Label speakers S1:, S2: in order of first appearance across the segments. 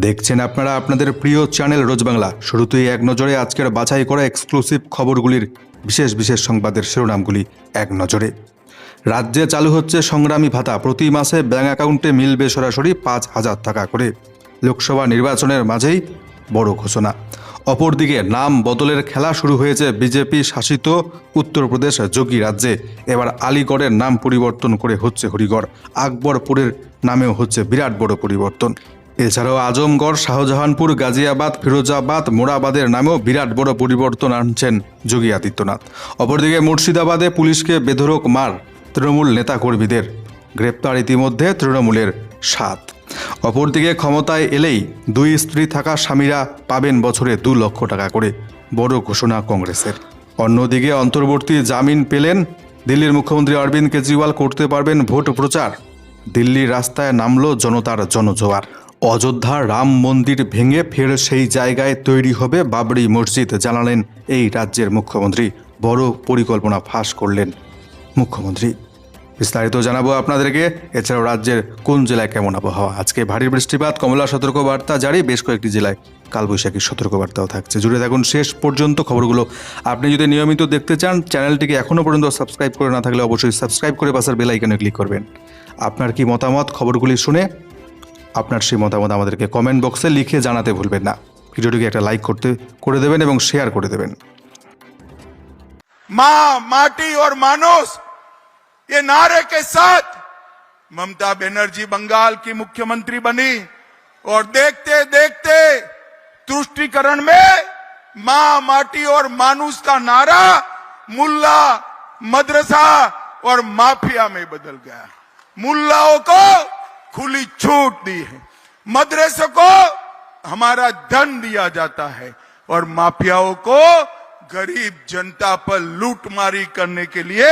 S1: দেখছেন আপনারা আপনাদের প্রিয় চ্যানেল রোজ বাংলা। শুরুতেই এক নজরে আজকের বাছাই করা এক্সক্লুসিভ খবরগুলির বিশেষ বিশেষ সংবাদের শিরোনামগুলি এক নজরে। রাজ্যে চালু হচ্ছে সংগ্রামী ভাতা। প্রতি মাসে ব্যাঙ্ক অ্যাকাউন্টে মিলবে সরাসরি পাঁচ হাজার টাকা করে। লোকসভা নির্বাচনের মাঝেই বড় ঘোষণা। অপরদিকে নাম বদলের খেলা শুরু হয়েছে বিজেপি শাসিত উত্তরপ্রদেশ যোগী রাজ্যে। এবার আলিগড়ের নাম পরিবর্তন করে হচ্ছে হরিগড়। আকবরপুরের নামেও হচ্ছে বিরাট বড় পরিবর্তন। এছাড়াও আজমগড়, শাহজাহানপুর, গাজিয়াবাদ, ফিরোজাবাদ, মোরাবাদের নামেও বিরাট বড় পরিবর্তন আনছেন যোগী আদিত্যনাথ। অপরদিকে মুর্শিদাবাদে পুলিশকে বেধরক মার তৃণমূল নেতাকর্মীদের গ্রেপ্তার ইতিমধ্যে তৃণমূলের সাত। অপরদিকে ক্ষমতায় এলেই দুই স্ত্রী থাকা স্বামীরা পাবেন বছরে দু লক্ষ টাকা করে, বড় ঘোষণা কংগ্রেসের। অন্যদিকে অন্তর্বর্তী জামিন পেলেন, দিল্লির মুখ্যমন্ত্রী অরবিন্দ কেজরিওয়াল করতে পারবেন ভোট প্রচার দিল্লির রাস্তায় নামলো জনতার জনজোয়ার। অযোধ্যা রাম মন্দির ভেঙে ফের সেই জায়গায় তৈরি হবে বাবরি মসজিদ জানালেন এই রাজ্যের মুখ্যমন্ত্রী। বড় পরিকল্পনা ফাঁস করলেন মুখ্যমন্ত্রী। বিস্তারিত জানাব আপনাদেরকে। এছাড়াও রাজ্যের কোন জেলায় কেমন আবহাওয়া? আজকে ভারী বৃষ্টিপাত, কমলা সতর্কবার্তা জারি। বেশ কয়েকটি জেলায় কালবৈশাখীর সতর্কবার্তাও থাকছে। জুড়ে থাকুন শেষ পর্যন্ত খবরগুলো। আপনি যদি নিয়মিত দেখতে চান, চ্যানেলটিকে এখনও পর্যন্ত সাবস্ক্রাইব করে না থাকলে অবশ্যই সাবস্ক্রাইব করে পাশের বেল আইকনে ক্লিক করবেন। আপনার কি মতামত? খবরগুলি শুনে আপনার সেই মতামত আমাদেরকে কমেন্ট বক্সে লিখে জানাতে ভুলবেন না ভিডিওটিকে একটা লাইক করতে করে দেবেন এবং শেয়ার করে দেবেন
S2: मां माटी और मानुस ये नारे के साथ ममता बनर्जी बंगाल की मुख्यमंत्री बनी और देखते देखते तुष्टिकरण में मां माटी और मानुस का नारा मुल्ला मदरसा और माफिया में बदल गया मुल्लाओं को खुली छूट दी है मदरसों को हमारा धन दिया जाता है और माफियाओं को गरीब जनता पर लूटमारी करने के लिए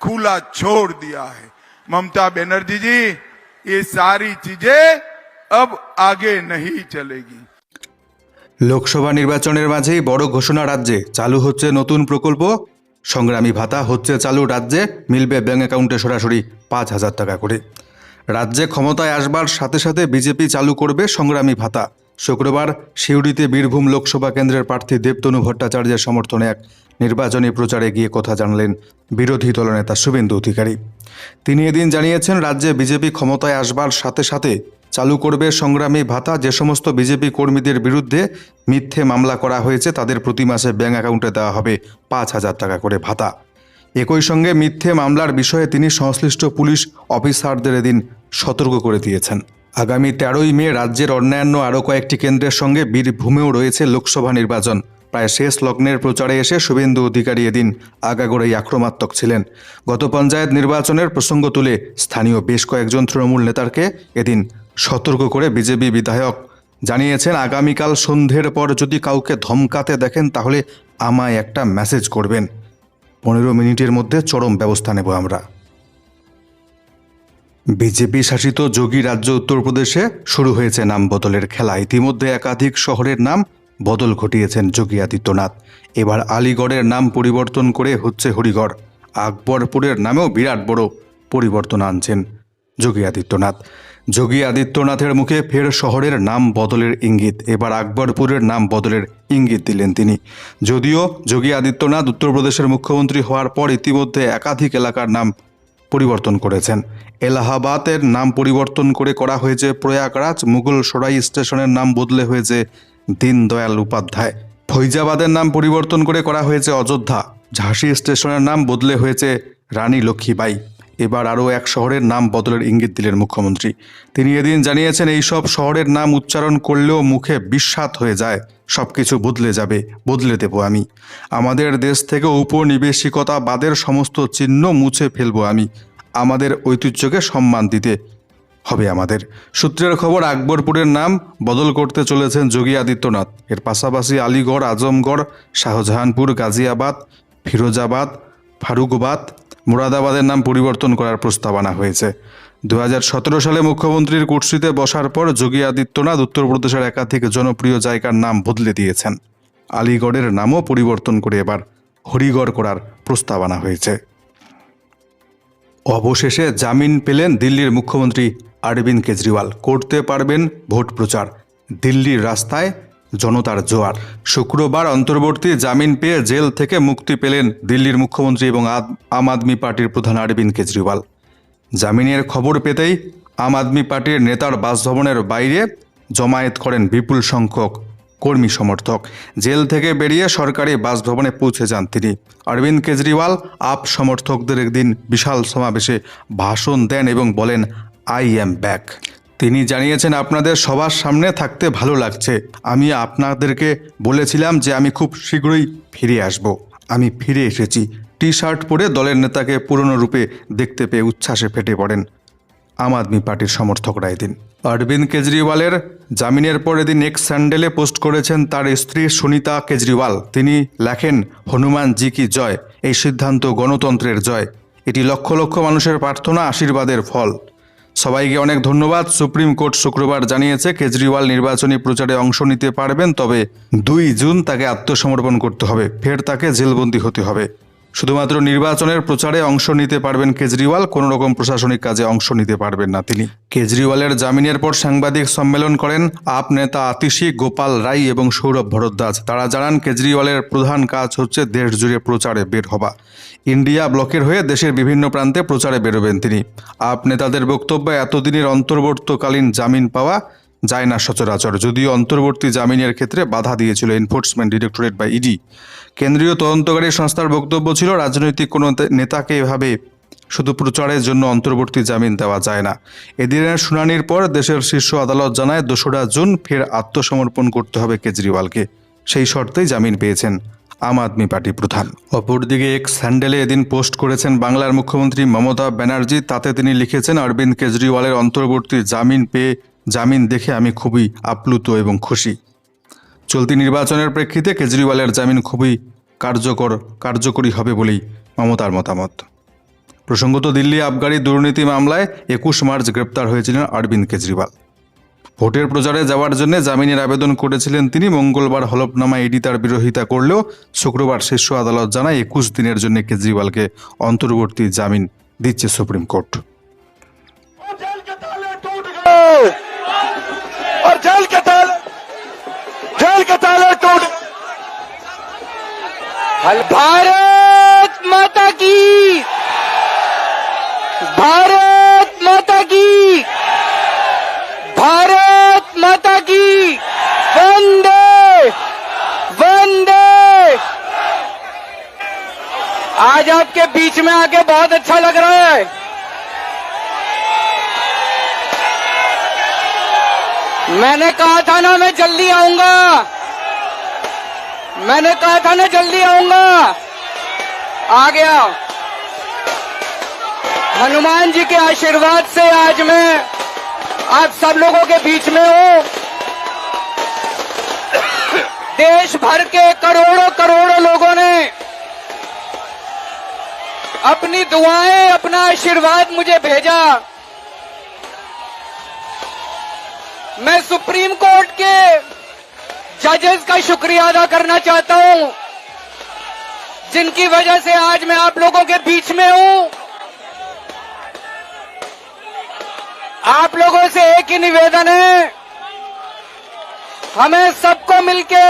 S2: खुला छोड़ दिया है ममता बनर्जी जी ये सारी चीजें अब आगे नहीं चलेगी
S1: লোকসভা নির্বাচনের মাঝেই বড় ঘোষণা রাজ্যে চালু হচ্ছে নতুন প্রকল্প সংগ্রামী ভাতা হচ্ছে চালু রাজ্যে মিলবে ব্যাঙ্ক অ্যাকাউন্টে সরাসরি পাঁচ হাজার টাকা করে রাজ্যে ক্ষমতায় আসবার সাথে সাথে বিজেপি চালু করবে সংগ্রামী ভাতা। শুক্রবার সিউড়িতে বীরভূম লোকসভা কেন্দ্রের প্রার্থী দেবতনু ভট্টাচার্যের সমর্থনে এক নির্বাচনী প্রচারে গিয়ে কথা জানালেন বিরোধী দলনেতা শুভেন্দু অধিকারী। তিনি এদিন জানিয়েছেন, রাজ্যে বিজেপি ক্ষমতায় আসবার সাথে সাথে চালু করবে সংগ্রামী ভাতা। যে সমস্ত বিজেপি কর্মীদের বিরুদ্ধে মিথ্যে মামলা করা হয়েছে, তাদের প্রতি মাসে ব্যাঙ্ক অ্যাকাউন্টে দেওয়া হবে পাঁচ হাজার টাকা করে ভাতা। একই সঙ্গে মিথ্যে মামলার বিষয়ে তিনি সংশ্লিষ্ট পুলিশ অফিসারদের এদিন সতর্ক করে দিয়েছেন। আগামী তেরোই মে রাজ্যের অন্যান্য আরও কয়েকটি কেন্দ্রের সঙ্গে বীরভূমেও রয়েছে লোকসভা নির্বাচন। প্রায় শেষ লগ্নের প্রচারে এসে শুভেন্দু অধিকারী এদিন আগাগোড়াই আক্রমাত্মক ছিলেন। গত পঞ্চায়েত নির্বাচনের প্রসঙ্গ তুলে স্থানীয় বেশ কয়েকজন তৃণমূল নেতাকে এদিন সতর্ক করে বিজেপি বিধায়ক জানিয়েছেন, আগামীকাল সন্ধ্যের পর যদি কাউকে ধমকাতে দেখেন, তাহলে আমায় একটা মেসেজ করবেন। পনেরো মিনিটের মধ্যে চরম ব্যবস্থা নেব আমরা। বিজেপি শাসিত যোগী রাজ্য উত্তরপ্রদেশে শুরু হয়েছে নাম বদলের খেলা। ইতিমধ্যে একাধিক শহরের নাম বদল ঘটিয়েছেন যোগী আদিত্যনাথ। এবার আলিগড়ের নাম পরিবর্তন করে হচ্ছে হরিগড়। আকবরপুরের নামেও বিরাট বড় পরিবর্তন আনছেন যোগী আদিত্যনাথ। যোগী আদিত্যনাথের মুখে ফের শহরের নাম বদলের ইঙ্গিত। এবার আকবরপুরের নাম বদলের ইঙ্গিত দিলেন তিনি। যদিও যোগী আদিত্যনাথ উত্তরপ্রদেশের মুখ্যমন্ত্রী হওয়ার পর ইতিমধ্যে একাধিক এলাকার নাম পরিবর্তন করেছেন। এলাহাবাদের নাম পরিবর্তন করে করা হয়েছে প্রয়াগরাজ, মুঘল সরাই স্টেশনের নাম বদলে হয়েছে দীনদয়াল উপাধ্যায়। ফৈজাবাদের নাম পরিবর্তন করে করা হয়েছে অযোধ্যা, ঝাঁসি স্টেশনের নাম বদলে হয়েছে রানী লক্ষ্মীবাই এবার আরও এক শহরের নাম বদলের ইঙ্গিত দিলেন মুখ্যমন্ত্রী। তিনি এদিন জানিয়েছেন, এই সব শহরের নাম উচ্চারণ করলেও মুখে বিস্বাদ হয়ে যায়। সব কিছু বদলে যাবে, বদলে দেব আমি। আমাদের দেশ থেকে উপনিবেশিকতাবাদের সমস্ত চিহ্ন মুছে ফেলব আমি। আমাদের ঐতিহ্যকে সম্মান দিতে হবে আমাদের। সূত্রের খবর, আকবরপুরের নাম বদল করতে চলেছেন যোগী আদিত্যনাথ। এর পাশাপাশি আলিগড়, আজমগড়, শাহজাহানপুর, গাজিয়াবাদ, ফিরোজাবাদ, ফারুকবাদ মুরাদাবাদের নাম পরিবর্তন করার প্রস্তাব আনা হয়েছে। দু হাজার সতেরো সালে মুখ্যমন্ত্রীর কুর্সিতে বসার পর যোগী আদিত্যনাথ উত্তরপ্রদেশের একাধিক জনপ্রিয় জায়গার নাম বদলে দিয়েছেন। আলিগড়ের নামও পরিবর্তন করে এবার হরিগড় করার প্রস্তাব আনা হয়েছে। অবশেষে জামিন পেলেন দিল্লির মুখ্যমন্ত্রী অরবিন্দ কেজরিওয়াল। করতে পারবেন ভোট প্রচার। দিল্লির রাস্তায় জনতার জোয়ার। শুক্রবার অন্তর্বর্তী জামিন পেয়ে জেল থেকে মুক্তি পেলেন দিল্লির মুখ্যমন্ত্রী এবং আম আদমি পার্টির প্রধান অরবিন্দ কেজরিওয়াল। জামিনের খবর পেতেই আম আদমি পার্টির নেতার বাসভবনের বাইরে জমায়েত করেন বিপুল সংখ্যক কর্মী সমর্থক। জেল থেকে বেরিয়ে সরকারি বাসভবনে পৌঁছে যান তিনি। অরবিন্দ কেজরিওয়াল আপ সমর্থকদের একদিন বিশাল সমাবেশে ভাষণ দেন এবং বলেন, আই এম ব্যাক। তিনি জানিয়েছেন, আপনাদের সবার সামনে থাকতে ভালো লাগছে। আমি আপনাদেরকে বলেছিলাম যে আমি খুব শীঘ্রই ফিরে আসব। আমি ফিরে এসেছি। টি শার্ট পরে দলের নেতাকে পুরনো রূপে দেখতে পেয়ে উচ্ছ্বাসে ফেটে পড়েন আম আদমি পার্টির সমর্থকরা এদিন। অরবিন্দ কেজরিওয়ালের জামিনের পর এদিন এক্স স্যান্ডেলে পোস্ট করেছেন তার স্ত্রী সুনিতা কেজরিওয়াল। তিনি লেখেন, হনুমান জি কি জয়, এই সিদ্ধান্ত গণতন্ত্রের জয়। এটি লক্ষ লক্ষ মানুষের প্রার্থনা, আশীর্বাদের ফল। সবাইকে অনেক ধন্যবাদ। সুপ্রিম কোর্ট শুক্রবার জানিয়েছে, কেজরিওয়াল নির্বাচনী প্রচারে অংশ নিতে পারবেন, তবে দুই জুন তাকে আত্মসমর্পণ করতে হবে। ফের তাকে জেলবন্দি হতে হবে। শুধুমাত্র নির্বাচনের প্রচারে অংশ নিতে পারবেন কেজরিওয়াল, কোনো রকম প্রশাসনিক কাজে অংশ নিতে পারবেন না তিনি। কেজরিওয়ালের জামিনের পর সাংবাদিক সম্মেলন করেন আপ নেতা আতিশি গোপাল রাই এবং সৌরভ ভরদ্বাজ। তারা জানান, কেজরিওয়ালের প্রধান কাজ হচ্ছে দেশ জুড়ে প্রচারে বের হওয়া। ইন্ডিয়া ব্লকের হয়ে দেশের বিভিন্ন প্রান্তে প্রচারে বেরোবেন তিনি। আপ নেতাদের বক্তব্যে এতদিনের অন্তর্বর্তকালীন জামিন পাওয়া যায় না সচরাচর। যদিও অন্তর্বর্তী জামিনের ক্ষেত্রে বাধা দিয়েছিল এনফোর্সমেন্ট ডিরেক্টরেট বা ইডি কেন্দ্রীয় তদন্তকারী সংস্থার বক্তব্য ছিল, রাজনৈতিক কোনো নেতাকে এভাবে শুধু প্রচারের জন্য অন্তর্বর্তী জামিন দেওয়া যায় না। এদিনের শুনানির পর দেশের শীর্ষ আদালত জানায়, দোসরা জুন ফের আত্মসমর্পণ করতে হবে কেজরিওয়ালকে। সেই শর্তেই জামিন পেয়েছেন আম আদমি পার্টি প্রধান। অপরদিকে এক স্যান্ডেলে এদিন পোস্ট করেছেন বাংলার মুখ্যমন্ত্রী মমতা ব্যানার্জি। তাতে তিনি লিখেছেন, অরবিন্দ কেজরিওয়ালের অন্তর্বর্তী জামিন পেয়ে জামিন দেখে আমি খুবই আপ্লুত এবং খুশি। চলতি নির্বাচনের প্রেক্ষিতে কেজরিওয়ালের জামিন খুবই কার্যকর, কার্যকরী হবে বলেই মমতার মতামত। প্রসঙ্গত দিল্লি আবগারি দুর্নীতি মামলায় একুশ মার্চ গ্রেপ্তার হয়েছিলেন অরবিন্দ কেজরিওয়াল। ভোটের প্রচারে যাওয়ার জন্য জামিনের আবেদন করেছিলেন তিনি মঙ্গলবার হলফনামা ইডি তার বিরোধিতা করলেও শুক্রবার শীর্ষ আদালত জানায় একুশ দিনের জন্য কেজরিওয়ালকে অন্তর্বর্তী জামিন দিচ্ছে সুপ্রিম কোর্ট।
S3: जेल के ताले जेल के ताले टूट। भारत माता की। भारत माता की। भारत माता की। वंदे वंदे। आज आपके बीच में आके बहुत अच्छा लग रहा है। मैंने कहा था ना मैं जल्दी आऊँगा। मैंने कहा था ना जल्दी आऊँगा। आ गया हनुमान जी के आशीर्वाद से आज मैं आप सब लोगों के बीच में हूँ। देश भर के करोड़ों करोड़ों लोगों ने अपनी दुआएँ, अपना आशीर्वाद मुझे भेजा। मैं सुप्रीम कोर्ट के जजेस का शुक्रिया अदा करना चाहता हूं जिनकी वजह से आज मैं आप लोगों के बीच में हूं आप लोगों से एक ही निवेदन है हमें सबको मिलके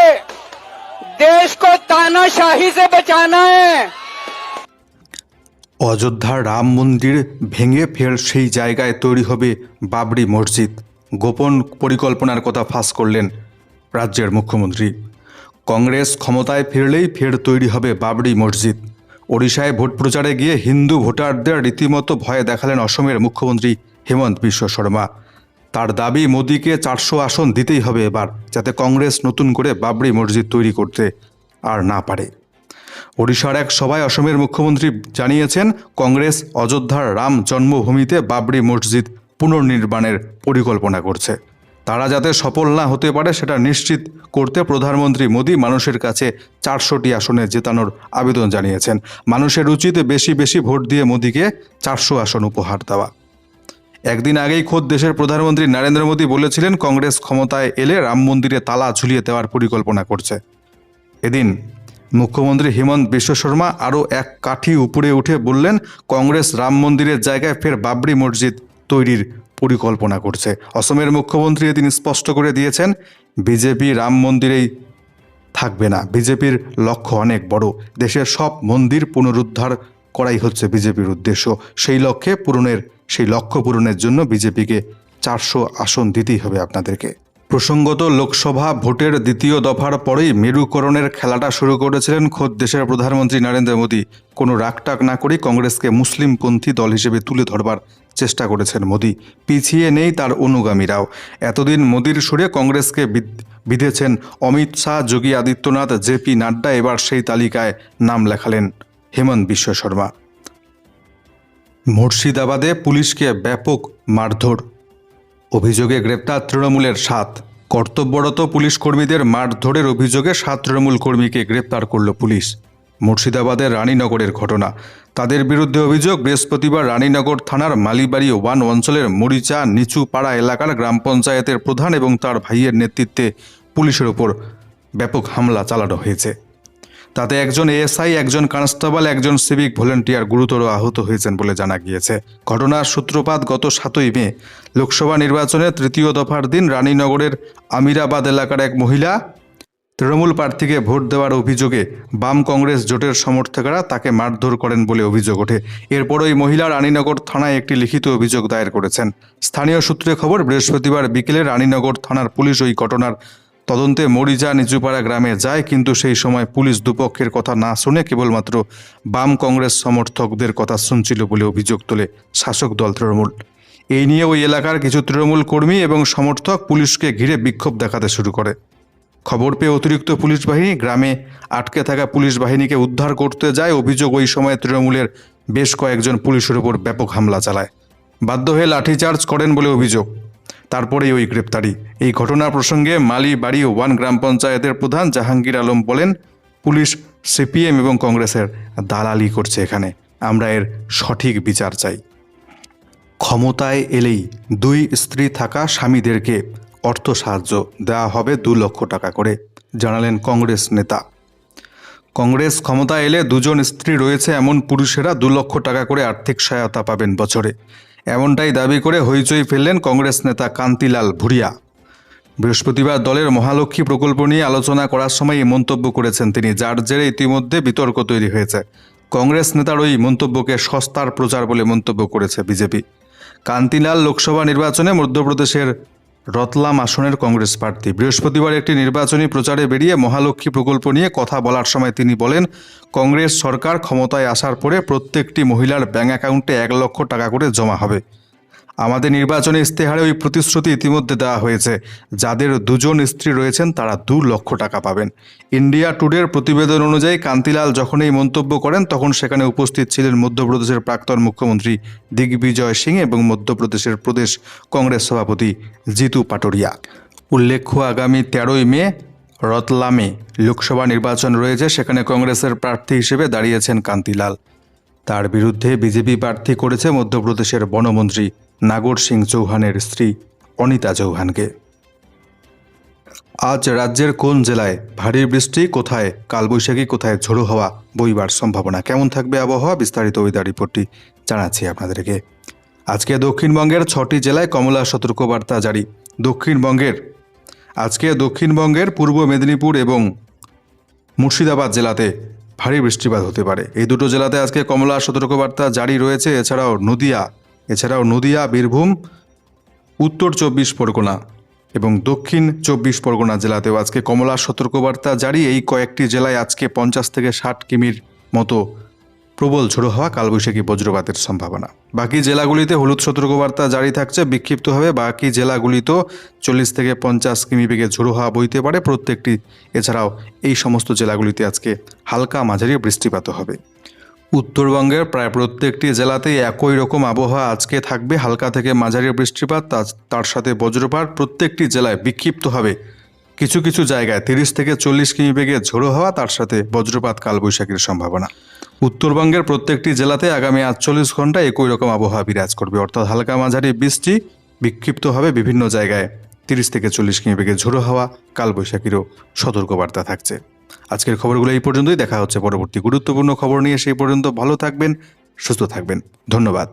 S3: देश को तानाशाही से बचाना है
S1: অযোধ্যার রাম মন্দির ভেঙে ফের সেই জায়গায় তৈরি হবে বাবরি মসজিদ গোপন পরিকল্পনার কথা ফাঁস করলেন রাজ্যের মুখ্যমন্ত্রী। কংগ্রেস ক্ষমতায় ফিরলেই ফের তৈরি হবে বাবরি মসজিদ। ওড়িশায় ভোট প্রচারে গিয়ে হিন্দু ভোটারদের রীতিমতো ভয়ে দেখালেন অসমের মুখ্যমন্ত্রী হেমন্ত বিশ্ব শর্মা। তার দাবি, মোদীকে চারশো আসন দিতেই হবে এবার, যাতে কংগ্রেস নতুন করে বাবরি মসজিদ তৈরি করতে আর না পারে। ওড়িশার এক সভায় অসমের মুখ্যমন্ত্রী জানিয়েছেন, কংগ্রেস অযোধ্যার রাম জন্মভূমিতে বাবরি মসজিদ পুনর্নির্মাণের পরিকল্পনা করছে। তারা যাতে সফল না হতে পারে সেটা নিশ্চিত করতে প্রধানমন্ত্রী মোদী মানুষের কাছে চারশোটি আসনে জেতানোর আবেদন জানিয়েছেন। মানুষের উচিত বেশি বেশি ভোট দিয়ে মোদীকে চারশো আসন উপহার দেওয়া। একদিন আগেই খোদ দেশের প্রধানমন্ত্রী নরেন্দ্র মোদী বলেছিলেন, কংগ্রেস ক্ষমতায় এলে রাম মন্দিরে তালা ঝুলিয়ে দেওয়ার পরিকল্পনা করছে। এদিন মুখ্যমন্ত্রী হেমন্ত বিশ্ব শর্মা আরও এক কাঠি উপরে উঠে বললেন, কংগ্রেস রাম মন্দিরের জায়গায় ফের বাবরি মসজিদ তৈরির পরিকল্পনা করছে। অসমের মুখ্যমন্ত্রী তিনি স্পষ্ট করে দিয়েছেন, বিজেপি রাম মন্দিরেই থাকবে না। বিজেপির লক্ষ্য অনেক বড়। দেশের সব মন্দির পুনরুদ্ধার করাই হচ্ছে বিজেপির উদ্দেশ্য। সেই লক্ষ্যে পূরণের, সেই লক্ষ্য পূরণের জন্য বিজেপিকে চারশো আসন দিতেই হবে আপনাদেরকে। প্রসঙ্গত, লোকসভা ভোটের দ্বিতীয় দফার পরেই মেরুকরণের খেলাটা শুরু করেছিলেন খোদ দেশের প্রধানমন্ত্রী নরেন্দ্র মোদী। কোনো রাগটাক না করে কংগ্রেসকে মুসলিমপন্থী দল হিসেবে তুলে ধরবার চেষ্টা করেছেন মোদী। পিছিয়ে নেই তার অনুগামীরাও। এতদিন মোদীর সুরে কংগ্রেসকে বিঁধেছেন অমিত শাহ, যোগী আদিত্যনাথ জেপি নাড্ডা, এবার সেই তালিকায় নাম লেখালেন হেমন্ত বিশ্ব শর্মা। মুর্শিদাবাদে পুলিশকে ব্যাপক মারধর। অভিযোগে গ্রেপ্তার তৃণমূলের সাত। কর্তব্যরত পুলিশ কর্মীদের মারধরের অভিযোগে সাত তৃণমূল কর্মীকে গ্রেপ্তার করল পুলিশ। মুর্শিদাবাদের রানীনগরের ঘটনা। তাদের বিরুদ্ধে অভিযোগ, বৃহস্পতিবার রানীনগর থানার মালিবাড়ি ওয়ান অঞ্চলের মরিচা নিচুপাড়া এলাকার গ্রাম পঞ্চায়েতের প্রধান এবং তার ভাইয়ের নেতৃত্বে পুলিশের ওপর ব্যাপক হামলা চালানো হয়েছে। তাতে একজন এএসআই, একজন কনস্টেবল, একজন সিভিক ভলেন্টিয়ার গুরুতর আহত হয়েছেন বলে জানা গিয়েছে। ঘটনার সূত্রপাত গত সাতই মে। লোকসভা নির্বাচনের তৃতীয় দফার দিন রানীনগরের আমিরাবাদ এলাকার এক মহিলা তৃণমূল প্রার্থীকে ভোট দেওয়ার অভিযোগে বাম কংগ্রেস জোটের সমর্থকেরা তাকে মারধর করেন বলে অভিযোগ ওঠে। এরপর ওই মহিলা রানীনগর থানায় একটি লিখিত অভিযোগ দায়ের করেছেন। স্থানীয় সূত্রে খবর, বৃহস্পতিবার বিকেলে রানীনগর থানার পুলিশ ওই ঘটনার তদন্তে মরিজা নিচুপাড়া গ্রামে যায়, কিন্তু সেই সময় পুলিশ দুপক্ষের কথা না শুনে কেবলমাত্র বাম কংগ্রেস সমর্থকদের কথা শুনছিল বলে অভিযোগ তোলে শাসক দল তৃণমূল। এই নিয়ে ওই এলাকার কিছু তৃণমূল কর্মী এবং সমর্থক পুলিশকে ঘিরে বিক্ষোভ দেখাতে শুরু করে। খবর পেয়ে অতিরিক্ত পুলিশ বাহিনী গ্রামে আটকে থাকা পুলিশ বাহিনীকে উদ্ধার করতে যায়। অভিযোগ ওই সময় তৃণমূলের বেশ কয়েকজন পুলিশের উপর ব্যাপক হামলা চালায়। বাধ্য হয়ে লাঠিচার্জ করেন বলে অভিযোগ। তারপরেই ওই গ্রেপ্তারি। এই ঘটনা প্রসঙ্গে মালি বাড়ি ওয়ান গ্রাম পঞ্চায়েতের প্রধান জাহাঙ্গীর আলম বলেন, পুলিশ, সিপিএম এবং কংগ্রেসের দালালি করছে এখানে। আমরা এর সঠিক বিচার চাই। ক্ষমতায় এলেই দুই স্ত্রী থাকা স্বামীদেরকে অর্থ সাহায্য দেওয়া হবে দু লক্ষ টাকা করে, জানালেন কংগ্রেস নেতা। কংগ্রেস ক্ষমতা এলে দুজন স্ত্রী রয়েছে এমন পুরুষেরা দু লক্ষ টাকা করে আর্থিক সহায়তা পাবেন বছরে। এমনটাই দাবি করে হইচই ফেললেন কংগ্রেস নেতা কান্তিলাল ভুরিয়া বৃহস্পতিবার দলের মহালক্ষ্মী প্রকল্প নিয়ে আলোচনা করার সময় এই মন্তব্য করেছেন তিনি, যার জেরে ইতিমধ্যে বিতর্ক তৈরি হয়েছে। কংগ্রেস নেতার ওই মন্তব্যকে সস্তার প্রচার বলে মন্তব্য করেছে বিজেপি। কান্তিলাল লোকসভা নির্বাচনে মধ্যপ্রদেশের রতলাম আসনের কংগ্রেস প্রার্থী। বৃহস্পতিবার একটি নির্বাচনী প্রচারে বেরিয়ে মহালক্ষ্মী প্রকল্প নিয়ে কথা বলার সময় তিনি বলেন, কংগ্রেস সরকার ক্ষমতায় আসার পরে প্রত্যেকটি মহিলার ব্যাঙ্ক অ্যাকাউন্টে এক লক্ষ টাকা করে জমা হবে। আমাদের নির্বাচনী ইস্তেহারে ওই প্রতিশ্রুতি ইতিমধ্যে দেওয়া হয়েছে। যাদের দুজন স্ত্রী রয়েছেন, তারা দু লক্ষ টাকা পাবেন। ইন্ডিয়া টুডের প্রতিবেদন অনুযায়ী কান্তিলাল যখন এই মন্তব্য করেন, তখন সেখানে উপস্থিত ছিলেন মধ্যপ্রদেশের প্রাক্তন মুখ্যমন্ত্রী দিগ্বিজয় সিং এবং মধ্যপ্রদেশের প্রদেশ কংগ্রেস সভাপতি জিতু পাটোরিয়া। উল্লেখ্য, আগামী তেরোই মে, রতলামে লোকসভা নির্বাচন রয়েছে। সেখানে কংগ্রেসের প্রার্থী হিসেবে দাঁড়িয়েছেন কান্তিলাল। তার বিরুদ্ধে বিজেপি প্রার্থী করেছে মধ্যপ্রদেশের বনমন্ত্রী নাগর সিং চৌহানের স্ত্রী অনিতা চৌহানকে। আজ রাজ্যের কোন জেলায় ভারী বৃষ্টি, কোথায় কালবৈশাখী, কোথায় ঝোড়ো হওয়া বইবার সম্ভাবনা? কেমন থাকবে আবহাওয়া? বিস্তারিত ওয়েদার রিপোর্টটি জানাচ্ছি আপনাদেরকে। আজকে দক্ষিণবঙ্গের ছটি জেলায় কমলা সতর্কবার্তা জারি। দক্ষিণবঙ্গের, আজকে দক্ষিণবঙ্গের পূর্ব মেদিনীপুর এবং মুর্শিদাবাদ জেলাতে ভারী বৃষ্টিপাত হতে পারে। এই দুটো জেলাতে আজকে কমলা সতর্কবার্তা জারি রয়েছে। এছাড়াও নদিয়া এছাড়াও নদিয়া, বীরভূম, উত্তর চব্বিশ পরগনা এবং দক্ষিণ চব্বিশ পরগনা জেলাতেও আজকে কমলা সতর্কবার্তা জারি। এই কয়েকটি জেলায় আজকে পঞ্চাশ থেকে ষাট কিমির মতো প্রবল ঝোড়ো হওয়া, কালবৈশাখী বজ্রপাতের সম্ভাবনা। বাকি জেলাগুলিতে হলুদ সতর্কবার্তা জারি থাকছে বিক্ষিপ্তভাবে। বাকি জেলাগুলিতেও চল্লিশ থেকে পঞ্চাশ কিমি বেগে ঝোড়ো হওয়া বইতে পারে। প্রত্যেকটি, এছাড়াও এই সমস্ত জেলাগুলিতে আজকে হালকা মাঝারি বৃষ্টিপাত হবে। উত্তরবঙ্গের প্রায় প্রত্যেকটি জেলাতেই একই রকম আবহাওয়া আজকে থাকবে। হালকা থেকে মাঝারি বৃষ্টিপাত, তার সাথে বজ্রপাত প্রত্যেকটি জেলায় বিক্ষিপ্ত হবে। কিছু কিছু জায়গায় তিরিশ থেকে চল্লিশ কিমি বেগে ঝোড়ো হওয়া, তার সাথে বজ্রপাত কালবৈশাখীর সম্ভাবনা। উত্তরবঙ্গের প্রত্যেকটি জেলাতে আগামী আটচল্লিশ ঘণ্টা একই রকম আবহাওয়া বিরাজ করবে। অর্থাৎ হালকা মাঝারি বৃষ্টি বিক্ষিপ্ত হবে বিভিন্ন জায়গায়। তিরিশ থেকে চল্লিশ কিমি বেগে ঝোড়ো হাওয়া, কালবৈশাখীরও সতর্কবার্তা থাকছে। আজকের খবরগুলো এই পর্যন্তই। দেখা হচ্ছে পরবর্তী গুরুত্বপূর্ণ খবর নিয়ে। সেই পর্যন্ত ভালো থাকবেন, সুস্থ থাকবেন। ধন্যবাদ।